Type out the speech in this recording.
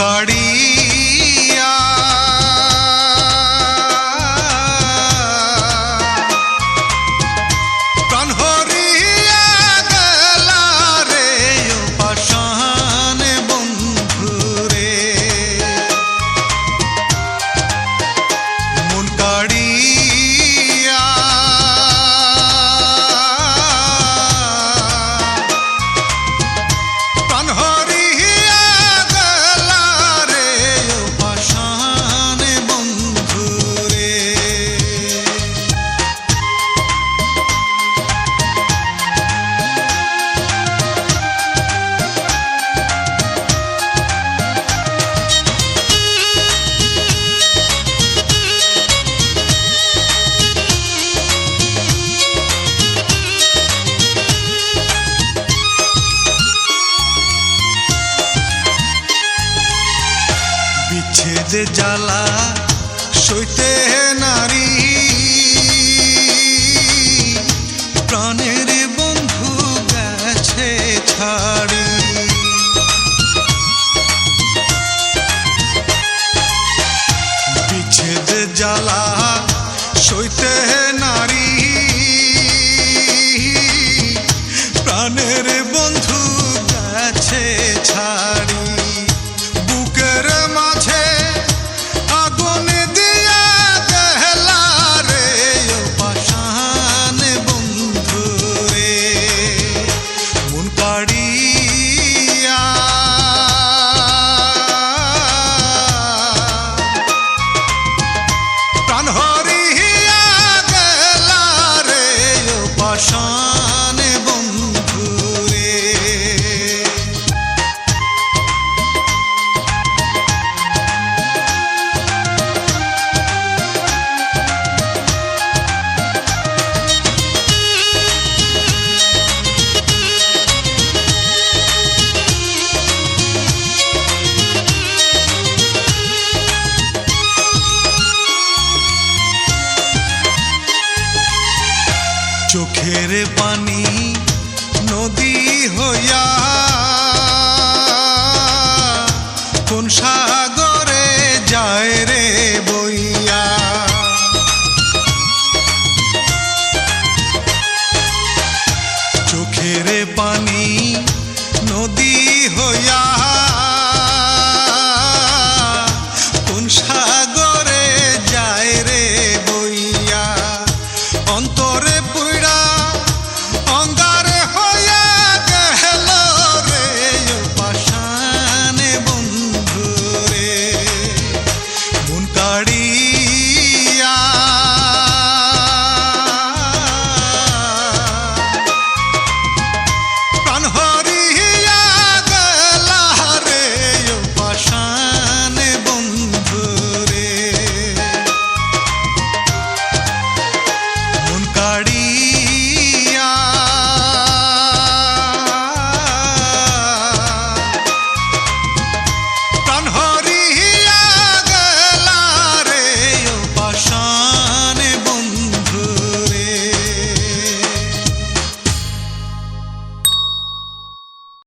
കാടീ বিচ্ছেদ জ্বালা সইতে নারী দর্শন পানি নদী হইয়া কোন সাগরে যায় রে?